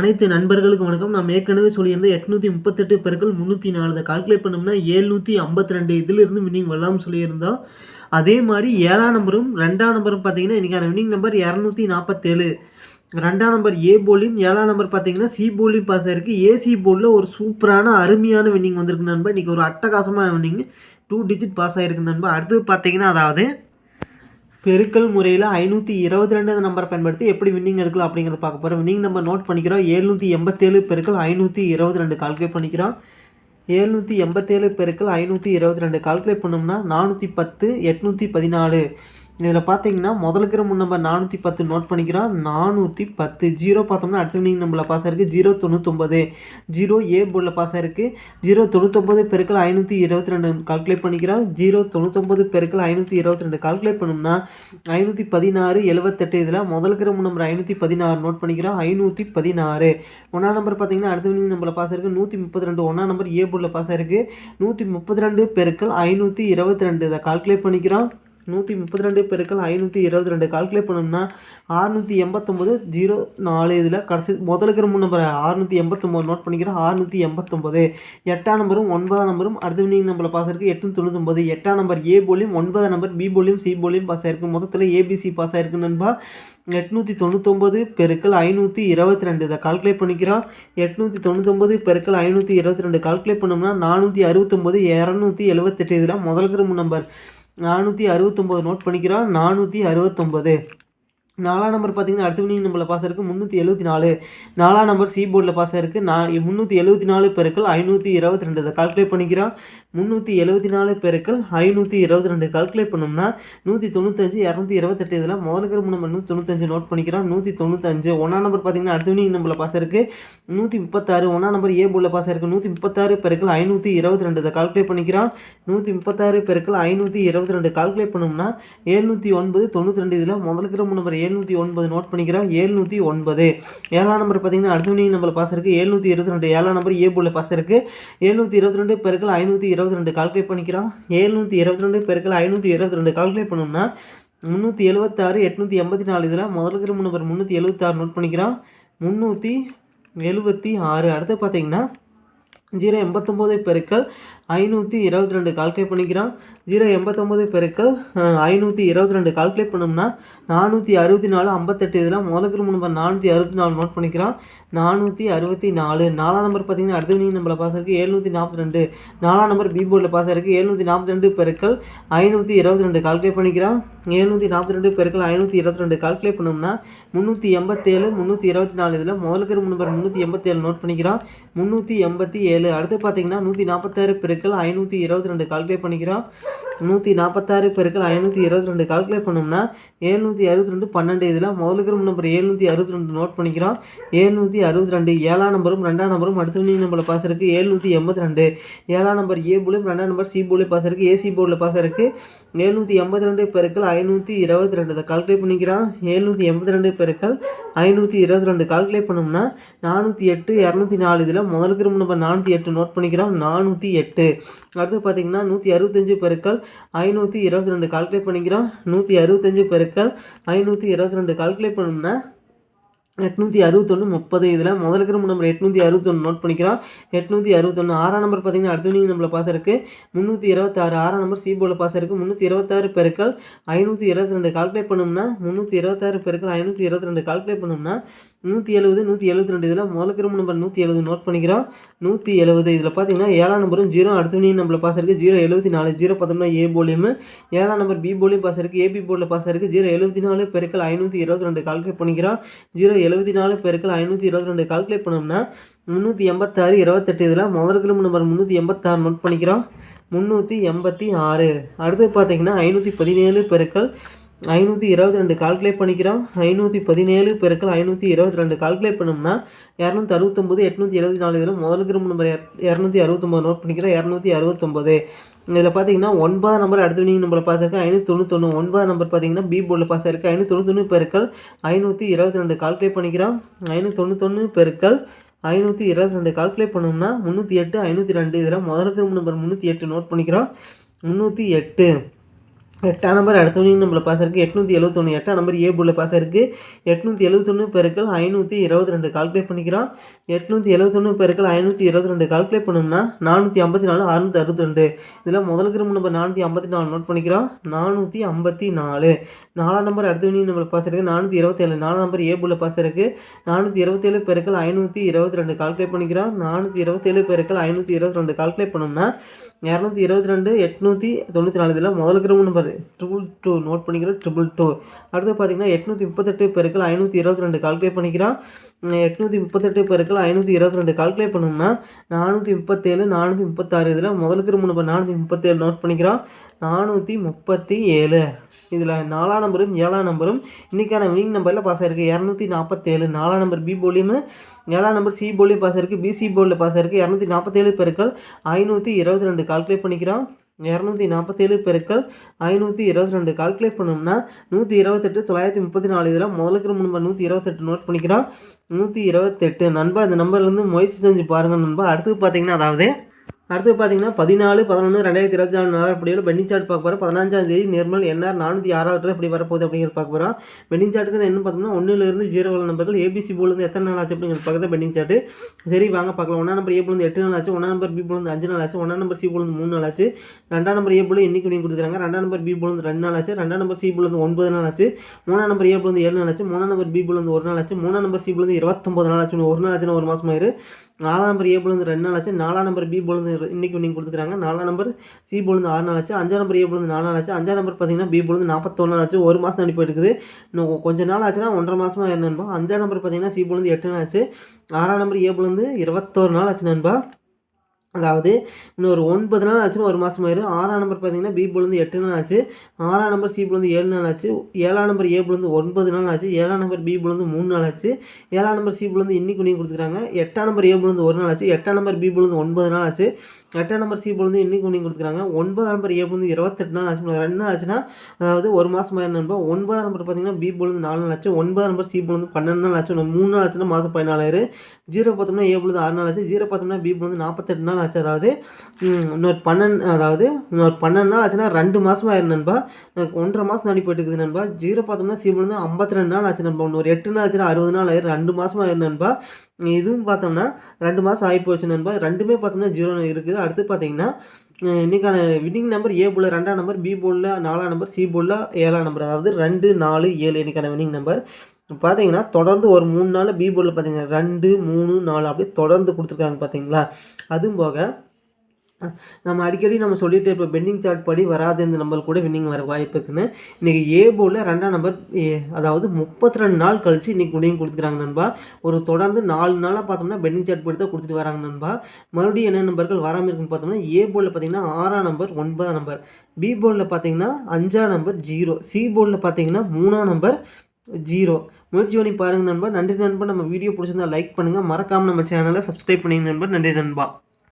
அனைத்து நண்பர்களுக்கும் வணக்கம். நாம் ஏற்கனவே சொல்லியிருந்த எட்நூற்றி முப்பத்தெட்டு பெருக்கள் முந்நூற்றி நாலு அதை கால்குலேட் பண்ணோம்னா ஏழ்நூற்றி ஐம்பத்தி ரெண்டு இதிலிருந்து வின்னிங் வரலாம்னு சொல்லியிருந்தோம். அதே மாதிரி ஏழாம் நம்பரும் ரெண்டாம் நம்பரும் பார்த்தீங்கன்னா இன்றைக்கான வின்னிங் நம்பர் இரநூத்தி நாற்பத்தேழு ரெண்டாம் நம்பர் ஏ போலியும் ஏழாம் நம்பர் பார்த்தீங்கன்னா சி போலியும் பாஸ் ஆயிருக்கு. ஏசி போலில் ஒரு சூப்பரான அருமையான வின்னிங் வந்திருக்கு நண்பா. இன்றைக்கி ஒரு அட்டகாசமான வின்னிங் டூ டிஜிட் பாஸ் ஆகிருக்கு நண்பா. அடுத்து பார்த்தீங்கன்னா அதாவது பெருக்கல் முறையில் ஐநூற்றி இருபத்தி ரெண்டு நம்பரை பயன்படுத்தி எப்படி வின்னிங் எடுக்கலாம் அப்படிங்கிறத பார்க்க போகிறோம் வின்னிங் நம்பர் நோட் பண்ணிக்கிறோம். ஏழ்நூற்றி எண்பத்தேழு பெருக்கள் ஐநூற்றி இருபத்தி ரெண்டு கால்குலேட் பண்ணிக்கிறோம். ஏழ்நூற்றி எண்பத்தேழு பெருக்கள் ஐநூற்றி இருபத்தி ரெண்டு கால்குலேட் பண்ணோம்னா நானூற்றி பத்து எட்நூற்றி பதினாலு. இதில் பார்த்தீங்கன்னா முதல் இருக்கிற முன் நம்பர் நானூற்றி பத்து நோட் பண்ணிக்கிறோம் நானூற்றி பத்து ஜீரோ பார்த்தோம்னா அடுத்த வின்னிங் நம்பரில் பாஸ் ஆயிருக்கு. ஜீரோ தொண்ணூத்தொம்பது ஜீரோ ஏ போர்டில் பாஸ் ஆயிருக்கு. ஜீரோ தொண்ணூத்தொம்பது பெருக்கள் ஐநூற்றி இருபத்தி ரெண்டு கால்குலேட் பண்ணிக்கிறோம் ஜீரோ தொண்ணூத்தொம்பது பெருக்கள் ஐநூற்றி இருபத்தி ரெண்டு கால்குலேட் பண்ணோம்னா ஐநூற்றி பதினாறு எழுபத்தெட்டு இதில் முதல் இருக்கிற முன் நம்பர் ஐநூற்றி பதினாறு நோட் பண்ணிக்கிறோம் ஐநூற்றி பதினாறு. ஒன்றாம் நம்பர் பார்த்தீங்கன்னா அடுத்த வின்னிங் நம்பரில் பாஸ் ஆயிருக்கு. நூற்றி முப்பத்தி ரெண்டு ஒன்றாம் நம்பர் ஏ போர்டில் பாஸ் ஆயிருக்கு. நூற்றி முப்பத்தி ரெண்டு பெருக்கள் ஐநூற்றி இருபத்தி ரெண்டு இதை கால்குலேட் பண்ணிக்கிறோம் நூற்றி முப்பத்தி ரெண்டு பெருக்கள் ஐநூற்றி இருபத்தி ரெண்டு. கால்குலேட் பண்ணோம்னா ஆறுநூற்றி எண்பத்தொம்போது ஜீரோ நாலு இதில் கடைசி முதல் இருக்கிற மூணு நம்பர் ஆறுநூற்றி எண்பத்தொம்போது. நோட் பண்ணிக்கிறோம் ஆறுநூற்றி எண்பத்தொம்போது. எட்டாம் நம்பரும் ஒன்பதாம் நம்பரும் அடுத்த வினிங் நம்பரில் பாஸ் இருக்குது எட்நூற்றி தொண்ணூத்தொம்பது. எட்டாம் நம்பர் ஏ போலியும் ஒன்பதாம் நம்பர் பி போலியும் சி போலியும் பாஸ் ஆயிருக்கு. மொத்தத்தில் ஏபிசி பாஸ் ஆயிருக்கு நண்பா. எட்நூற்றி தொண்ணூத்தொம்பது பெருக்கள் ஐநூற்றி இருபத்தி ரெண்டு. இதை கால்குலேட் பண்ணிக்கிறோம். எட்நூற்றி தொண்ணூத்தொம்பது பெருக்கள் ஐநூற்றி இருபத்தி ரெண்டு. கால்குலேட் பண்ணோம்னா நானூற்றி அறுபத்தொம்போது இரநூத்தி எழுபத்தெட்டு இதில் முதல் இருக்கிற நம்பர் நானூற்றி அறுபத்தொம்போது நோட் பண்ணிக்கிறான் நானூற்றி அறுபத்தொம்போது நாலாம் நம்பர் பார்த்தீங்கன்னா அடுத்த வினிங் நம்பரில் பாஸ் இருக்குது முந்நூற்றி எழுபத்தி நாலு. நாலாம் நம்பர் சி போர்டில் பாஸ் இருக்குது நான் முந்நூற்றி எழுபத்தி நாலு பெருக்கள் ஐநூற்றி இருபத்தி ரெண்டு. இதை கால்குலேட் பண்ணிக்கிறோம் முந்நூற்றி எழுபத்தி நாலு பெருக்கள் ஐநூற்றி இருபத்தி ரெண்டு. கால்குலேட் பண்ணோம்னா நூற்றி தொண்ணூத்தஞ்சு இரநூத்தி இருபத்தெட்டு இதில் முதல் இருக்கிற நம்பர் நூற்றி தொண்ணூத்தஞ்சு நோட் பண்ணிக்கிறோம் நூற்றி தொண்ணூத்தஞ்சு. ஒன்றாம் நம்பர் பார்த்தீங்கன்னா அடுத்த வினிங் நம்பரில் பாஸ் இருக்குது நூற்றி முப்பத்தாறு ஒன்றாம் நம்பர் ஏ போர்டில் பாஸ் இருக்குது நூற்றி முப்பத்தாறு பெருக்கள் ஐநூற்றி இருபத்தி ரெண்டு. இதை கால்குலேட் பண்ணிக்கிறோம் நூற்றி முப்பத்தாறு பெருக்கள் ஐநூற்றி இருபத்தி ரெண்டு. கால்குலேட் பண்ணோம்னா ஏழ்நூற்றி ஒன்பது தொண்ணூற்றி ரெண்டு. இதில் முதல் இருக்கிற நம்பர் ஏழ்நூற்றி ஒன்பது நோட் பண்ணிக்கிறோம் ஏழ்நூற்றி ஒன்பது. ஏழாம் நம்பர் பார்த்தீங்கன்னா அடுத்த வினிங் நம்பர் பாஸ் இருக்குது ஏழ்நூற்றி இருபத்தி ரெண்டு. ஏழாம் நம்பர் ஏ போல பாஸ் இருக்குது ஏழ்நூற்றி இருபத்தி ரெண்டு பெருக்கள் ஐநூற்றி இருபத்தி ரெண்டு கால்குலேட் பண்ணிக்கிறோம் ஏழ்நூற்றி இருபத்தி ரெண்டு பெருக்கள் ஐநூற்றி இருபத்தி ரெண்டு. கால்குலேட் பண்ணோம்னா முந்நூற்றி எழுபத்தாறு எட்நூற்றி எண்பத்தி நாலு இதில் முதல் இருக்கிற நம்பர் முந்நூற்றி எழுபத்தாறு நோட் பண்ணிக்கிறோம் முந்நூற்றி எழுபத்தி ஆறு. அடுத்து பார்த்தீங்கன்னா ஜீரோ எண்பத்தொம்போது பெருக்கள் ஐநூற்றி இருபத்தி ரெண்டு கால்குலேட் பண்ணிக்கிறோம் ஜீரோ எண்பத்தொம்போது பெருக்கள் ஐநூற்றி இருபத்தி ரெண்டு கால்குலேட் பண்ணோம்னா நானூற்றி அறுபத்தி நாலு ஐம்பத்தெட்டு இதில் முதலுக்கு நம்பர் நானூற்றி அறுபத்தி நாலு நோட் பண்ணிக்கிறோம் நானூற்றி அறுபத்தி நாலு நாலாம் நம்பர் பார்த்தீங்கன்னா அடுத்த வினிங் நம்பரில் பாஸ் இருக்குது எழுநூற்றி நாற்பத்தி ரெண்டு நாலாம் நம்பர் பி போர்டில் பாஸ் இருக்குது எழுநூற்றி நாற்பத்தி ரெண்டு பெருக்கள் ஐநூற்றி இருபத்தி ரெண்டு கால்குலேட் பண்ணிக்கிறோம் எழுநூற்றி நாற்பத்தி ரெண்டு பெருக்கள் ஐநூற்றி இருபத்தி ரெண்டு கால்குலேட் பண்ணோம்னா முந்நூற்றி எண்பத்தேழு முந்நூற்றி இருபத்தி நாலு இதில் முதலுக்கு நம்பர் முந்நூற்றி எண்பத்தேழு நோட் பண்ணிக்கிறோம் முந்நூற்றி எண்பத்தி ஏழு அடுத்து பார்த்தீங்கன்னா நூற்றி நாற்பத்தாறு பெருக்கள் ஐநூற்றி இருபத்தி ரெண்டு கால்குலேட் பண்ணிக்கிறோம். நூற்றி நாற்பத்தாறு பெருக்கள் ஐநூற்றி இருபத்தி ரெண்டு கால்குலேட் பண்ணோம்னா ஏழ்நூற்றி அறுபத்தி ரெண்டு பன்னெண்டு இதில் முதலுக்கு நம்பர் ஏழ்நூற்றி அறுபத்தி ரெண்டு நோட் பண்ணிக்கிறோம். ஏழ்நூற்றி அறுபத்தி ரெண்டு ஏழாம் நம்பரும் ரெண்டாம் நம்பரும் அடுத்த நீ நம்பரில் பாஸ் இருக்குது ஏழ்நூற்றி எண்பத்தி ரெண்டு ஏழாம் நம்பர் ஏ போலையும் ரெண்டாம் நம்பர் சி போலையும் பாஸ் இருக்குது ஏசி போர்டில் பாஸ் இருக்குது ஏழ்நூற்றி எண்பத்தி ரெண்டு பெருக்கள் ஐநூற்றி இருபத்தி ரெண்டு இதை கால்குலேட் பண்ணிக்கிறான் ஏழ்நூற்றி எண்பத்தி ரெண்டு பெருக்கள் ஐநூற்றி இருபத்தி ரெண்டு கால்குலேட் பண்ணோம்னா நானூற்றி எட்டு இரநூத்தி நாலு இதில் முதலுக்கு நம்பர் நானூற்றி எட்டு நோட் பண்ணிக்கிறோம். நானூற்றி எட்டு. அடுத்து பார்த்தீங்கன்னா நூற்றி அறுபத்தஞ்சு பெருக்கள் ஐநூற்றி இருபத்தி ரெண்டு கால்குலேட் பண்ணிக்கிறோம். நூற்றி அறுபத்தஞ்சு பெருக்கள் ஐநூற்றி இருபத்தி ரெண்டு கால்குலேட் பண்ணோம்னா எட்நூற்றி அறுபத்தொன்று முப்பது. இதில் முதல் இருக்கிற நம்பர் எட்நூற்றி அறுபத்தொன்று நோட் பண்ணிக்கிறோம். எட்நூற்றி அறுபத்தொன்று ஆறாம் நம்பர் பார்த்தீங்கன்னா அடுத்த நம்மளை பாஸ் இருக்குது முந்நூற்றி இருபத்தாறு ஆறாம் நம்பர் சி பாஸ் இருக்குது முந்நூற்றி இருபத்தாறு பெருக்கள் ஐநூற்றி இருபத்தி ரெண்டு கால்குலேட் பண்ணோம்னா முந்நூற்றி இருபத்தாறு பெருக்கள் ஐநூற்றி இருபத்தி ரெண்டு கால்குலேட் பண்ணோம்னா நூற்றி எழுபது நூற்றி எழுபத்தி ரெண்டு இதில் முதல் கிரும நம்பர் நூற்றி எழுபது நோட் பண்ணிக்கிறோம். நூற்றி எழுபது இதில் பார்த்தீங்கன்னா ஏழாம் நம்பரும் ஜீரோ அடுத்தவனையும் நம்மளை பாஸ் இருக்குது ஜீரோ எழுபத்தி நாலு ஜீரோ பார்த்தோம்னா ஏ போலியும் ஏழாம் நம்பர் பி போலியும் பாஸ் இருக்குது ஏபி போர்டில் பாஸ் இருக்குது ஜீரோ எழுபத்தி நாலு பெருக்கள் ஐநூற்றி இருபத்தி ரெண்டு கால்குலேட் பண்ணிக்கிறோம். ஜீரோ எழுபத்தி நாலு பெருக்கள் ஐநூற்றி இருபத்தி ரெண்டு கால்குலேட் பண்ணோம்னா முந்நூற்றி எண்பத்தாறு இருபத்தெட்டு இதில் முதல் கிரும நம்பர் முந்நூற்றி எண்பத்தாறு நோட் பண்ணிக்கிறோம். முந்நூற்றி எண்பத்தி ஆறு. அடுத்து பார்த்தீங்கன்னா ஐநூற்றி பதினேழு பெருக்கள் ஐநூற்றி இருபத்தி ரெண்டு கால்குலேட் பண்ணிக்கிறோம். ஐநூற்றி பதினேழு பெருக்கள் ஐநூற்றி இருபத்தி ரெண்டு கால்குலேட் பண்ணோம்னா இரநூத்தி அறுபத்தொம்போது எட்நூற்றி எழுபத்தி நாலு இதில் முதல் கிரும்பு நம்பர் இரநூத்தி அறுபத்தொம்போது நோட் பண்ணிக்கிறோம். இரநூத்தி அறுபத்தொம்போது. இதில் பார்த்தீங்கன்னா ஒன்பதாம் நம்பர் அடுத்த நீங்கள் நம்பரில் பாஸ் ஐநூற்றி தொண்ணூத்தொன்று ஒன்பதாம் நம்பர் பார்த்தீங்கன்னா பி போர்டில் பாஸ் இருக்குது ஐநூற்றி தொண்ணூத்தொன்று பெருக்கள் ஐநூற்றி இருபத்தி ரெண்டு கால்குலேட் பண்ணிக்கிறோம். ஐநூற்றி தொண்ணூத்தொன்று பெருக்கள் ஐநூற்றி இருபத்தி ரெண்டு கால்குலேட் பண்ணோம்னா முந்நூற்றி எட்டு ஐநூற்றி ரெண்டு இதில் முதல் கிரும்பு நம்பர் முந்நூற்றி எட்டு நோட் பண்ணிக்கிறோம். முந்நூற்றி எட்டு. எட்டாம் நம்பர் அடுத்த நம்மளை பாஸ் இருக்குது எட்நூற்றி எழுபத்தொன்று எட்டாம் நம்பர் ஏ போர்டில் பாஸ் இருக்குது எட்நூற்றி எழுபத்தொன்று பெருக்கள் ஐநூற்றி இருபத்தி ரெண்டு கால்குலேட் பண்ணிக்கிறோம். எட்நூற்றி எழுபத்தொன்று பெருக்கள் ஐநூற்றி இருபத்தி ரெண்டு கால்குலேட் பண்ணோம்னா நானூற்றி ஐம்பத்தி நாலு அறுநூற்றி அறுபத்தி ரெண்டு இதில் முதல் கிரும்பு நம்பர் நானூற்றி ஐம்பத்தி நாலு நோட் பண்ணிக்கிறோம். நானூற்றி ஐம்பத்தி நாலு நாலாம் நம்பர் அடுத்தவனையும் வினிங் நம்பர் பாஸ் இருக்குது நானூற்றி இருபத்தேழு. நாலாம் நம்பர் ஏ போர்டில் பாஸ் இருக்குது நானூற்றி இருபத்தேழு பெருக்கள் ஐநூற்றி இருபத்தி ரெண்டு கால்குலேட் பண்ணிக்கிறோம். நானூற்றி இருபத்தேழு பெருக்கள் ஐநூற்றி இருபத்தி ரெண்டு கால்குலேட் பண்ணோம்னா இரநூத்தி இருபத்தி ரெண்டு எட்நூற்றி தொண்ணூற்றி நாலு. இதில் முதல் கிரும்பு நம்பர் ட்ரிபிள் டூ நோட் பண்ணிக்கிறோம் ட்ரிபிள் டூ அடுத்து பார்த்தீங்கன்னா எட்நூற்றி முப்பத்தெட்டு பெருக்கள் ஐநூற்றி இருபத்தி ரெண்டு கால்குலேட் பண்ணிக்கிறோம். எட்நூற்றி முப்பத்தெட்டு பெருக்கள் ஐநூற்றி இருபத்தி ரெண்டு கால்குலேட் பண்ணோம்னா நானூற்றி முப்பத்தேழு நானூற்றி முப்பத்தாறு. இதில் முதலுக்கு கிரும நானூற்றி முப்பத்தேழு நோட் பண்ணிக்கிறோம். நானூற்றி முப்பத்தி ஏழு இதில் நாலாம் நம்பரும் ஏழாம் நம்பரும் இன்றைக்கான வினிங் நம்பரில் பாஸ் ஆயிருக்கு இரநூத்தி நாற்பத்தேழு நாலாம் நம்பர் பி போலியும் ஏழாம் நம்பர் சி போலியும் பாஸ் ஆயிருக்கு. பிசி போர்டில் பாஸ் ஆயிருக்கு இரநூத்தி நாற்பத்தேழு பெருக்கள் ஐநூற்றி இருபத்தி ரெண்டு கால்குலேட் பண்ணிக்கிறோம். இரநூத்தி நாற்பத்தேழு பெருக்கள் ஐநூற்றி இருபத்தி ரெண்டு கால்குலேட் பண்ணோம்னா நூற்றி இருபத்தெட்டு தொள்ளாயிரத்தி முப்பத்தி நாலு இதில் முதலுக்கு நம்பர் நூற்றி இருபத்தெட்டு நோட் பண்ணிக்கிறோம். நூற்றி இருபத்தெட்டு. நண்பா இந்த நம்பர்லேருந்து முயற்சி செஞ்சு பாருங்கள் நண்பா. அடுத்து பார்த்தீங்கன்னா அதாவது அடுத்து பார்த்தீங்கன்னா பதினாலு பதினொன்று ரெண்டாயிரத்தி இருபத்தி நாலு நாள் அப்படியே பெண்டிங் சார்ட் பார்க்க போகிறோம் பதினஞ்சாம் தேதி நிர்மல் என்ஆர் நானூற்றி ஆறாவது எப்படி வரப்போகுது அப்படிங்கிறது பார்க்க போகிறோம் பெண்டிங் சார்ட்டுக்கு என்ன பார்த்தோம்னா ஒன்றுலேருந்து ஜீரோ நம்பர்கள் ஏபிசி போலேருந்து எத்தனை நாள் ஆச்சு அப்படிங்கிறது பார்க்குறது பெண்டிங் சார்ட்டு சரி வாங்க பார்க்கலாம் ஒன்றா நம்பர் ஏ போலேருந்து எட்டு நாள் ஆச்சு ஒன்றா நம்பர் பி போலேருந்து அஞ்சு நாள் ஆச்சு ஒன்றா நம்பர் சி போலேருந்து மூணு நாள் ஆச்சு ரெண்டாம் நம்பர் ஏ போல இன்னைக்கு நீங்கள் கொடுத்துருக்காங்க ரெண்டாம் நம்பர் பி போலேருந்து ரெண்டு நாள் ஆச்சு ரெண்டாம் நம்பர் சி போலேருந்து ஒன்பது நாள் ஆச்சு மூணாம் நம்பர் ஏ போலேருந்து ஏழு நாள் ஆச்சு மூணாம் நம்பர் பி போலேருந்து ஒரு நாள் ஆச்சு மூணாம் நம்பர் சி போலேருந்து இருபத்தொம்பது நாள் ஆச்சு ஒரு நாள் ஆச்சுன்னா ஒரு மாதம் ஆயிரு நாலாம் நம்பர் ஏ போலேருந்து ரெண்டு நாள் ஆச்சு நாலாம் நம்பர் பி போலேருந்து இன்னைக்கு நீங்கள் கொடுத்துருக்காங்க நாலாம் நம்பர் சி போலேருந்து ஆறு நாள் ஆச்சு. அஞ்சாம் நம்பர் ஏ போலேருந்து நாலு நாள் ஆச்சு. அஞ்சாம் நம்பர் பார்த்தீங்கன்னா பி போலேருந்து நாற்பத்தொன்று நாள் ஆச்சு. ஒரு மாதம் அனுப்பி எடுக்குது இன்னும் கொஞ்சம் நாள் ஆச்சுன்னா ஒன்றரை மாதமாக என்ன நண்பா அஞ்சாம் நம்பர் பார்த்தீங்கன்னா சி போலேருந்து எட்டு நாள் ஆச்சு. ஆறாம் நம்பர் ஏ போலேருந்து இருபத்தோரு நாள் ஆச்சு நண்பா அதாவது இன்னும் ஒரு ஒன்பது நாள் ஆச்சுன்னு ஒரு மாதம் ஆயிரும் ஆறாம் நம்பர் பார்த்தீங்கன்னா பி புலந்து எட்டு நாள் ஆச்சு ஆறாம் நம்பர் சி புலந்து ஏழு நாள் ஆச்சு ஏழாம் நம்பர் ஏ புலந்து ஒன்பது நாள் ஆச்சு ஏழாம் நம்பர் பி புலந்து மூணு நாள் ஆச்சு ஏழாம் நம்பர் சி புலந்து இன்னைக்கு நீங்கள் கொடுத்துருக்காங்க எட்டாம் நம்பர் ஏ புலந்து ஒரு நாள் ஆச்சு எட்டாம் நம்பர் பி புலந்து ஒன்பது நாள் ஆச்சு எட்டாம் நம்பர் சி புலந்து இன்னைக்கு நீங்கள் கொடுத்துருக்காங்க ஒன்பதாம் நம்பர் ஏ புலந்து இருபத்தெட்டு நாள் ஆச்சு ரெண்டு நாள் ஆச்சுன்னா அதாவது ஒரு மாதம் ஆயிரம் நம்பர் ஒன்பதாம் நம்பர் பார்த்தீங்கன்னா பி புலந்து நாலு நாள் ஆச்சு ஒன்பதாம் நம்பர் சி புலந்து பன்னெண்டு நாள் ஆச்சு மூணு நாள் ஆச்சுன்னா மாதம் பதினாலாயிரம் ஜீரோ பார்த்தோம்னா ஏ புலந்து ஆறு நாள் ஆச்சு ஜீரோ பார்த்தோம்னா பி புலந்து நாற்பத்தெட்டு நாள் ஆச்சு. அதாவது இன்னொரு பன்னெண்டு அதாவது இன்னொரு பன்னெண்டு நாள் ஆச்சுன்னா ரெண்டு மாதமாக ஆயிரம் நண்பா. ஒன்றரை மாதம் நடி போயிட்டு நண்பா. ஜீரோ பார்த்தோம்னா சீப்பிலேருந்து ஐம்பத்தி ரெண்டு நாள் ஆச்சு நண்பா. இன்னொரு எட்டு நாள் ஆச்சுன்னா அறுபது நாள் ஆயிரம் ரெண்டு மாதமாக ஆயிரம் நண்பா. இதுவும் பார்த்தோம்னா ரெண்டு மாதம் ஆகி போச்சு நண்பா. ரெண்டுமே பார்த்தோம்னா ஜீரோ இருக்குது. அடுத்து பார்த்தீங்கன்னா இன்றைக்கான வின்னிங் நம்பர் ஏ போல் ரெண்டாம் நம்பர் பி போலில் நாலாம் நம்பர் சி போலில் ஏழாம் நம்பர் அதாவது ரெண்டு நாலு ஏழு இன்றைக்கான வின்னிங் நம்பர் பார்த்தீங்கன்னா தொடர்ந்து ஒரு மூணு நாள் பி போர்டில் பார்த்தீங்கன்னா ரெண்டு மூணு நாலு அப்படியே தொடர்ந்து கொடுத்துருக்காங்க பார்த்தீங்களா அதுவும் போக நம்ம அடிக்கடி நம்ம சொல்லிட்டு இப்போ பெண்டிங் சார்ட் படி வராது இந்த நம்பர் கூட வின்னிங் வர வாய்ப்பு இருக்குன்னு. இன்றைக்கி ஏ போர்டில் ரெண்டாம் நம்பர் அதாவது முப்பத்தி ரெண்டு நாள் கழித்து இன்றைக்கி குடியும் கொடுத்துக்கிறாங்க நண்பா. ஒரு தொடர்ந்து நாலு நாளாக பார்த்தோம்னா பெண்டிங் சார்ட் படி தான் கொடுத்துட்டு வராங்க நண்பா. மறுபடியும் என்ன நம்பர்கள் வராமல் இருக்குன்னு பார்த்தோம்னா ஏ போர்டில் பார்த்தீங்கன்னா ஆறாம் நம்பர் ஒன்பதாம் நம்பர் பி போர்டில் பார்த்தீங்கன்னா அஞ்சாம் நம்பர் ஜீரோ சி போர்டில் பார்த்தீங்கன்னா மூணாம் நம்பர் ஜீரோ. முயற்சி பண்ணி பாருங்கள் நண்பா. நன்றி நண்பா. நம்ம வீடியோ பிடிச்சிருந்தா லைக் பண்ணுங்கள் மறக்காமல் நம்ம சேனலை சப்ஸ்கிரைப் பண்ணிங்க நண்பா. நன்றி நண்பா.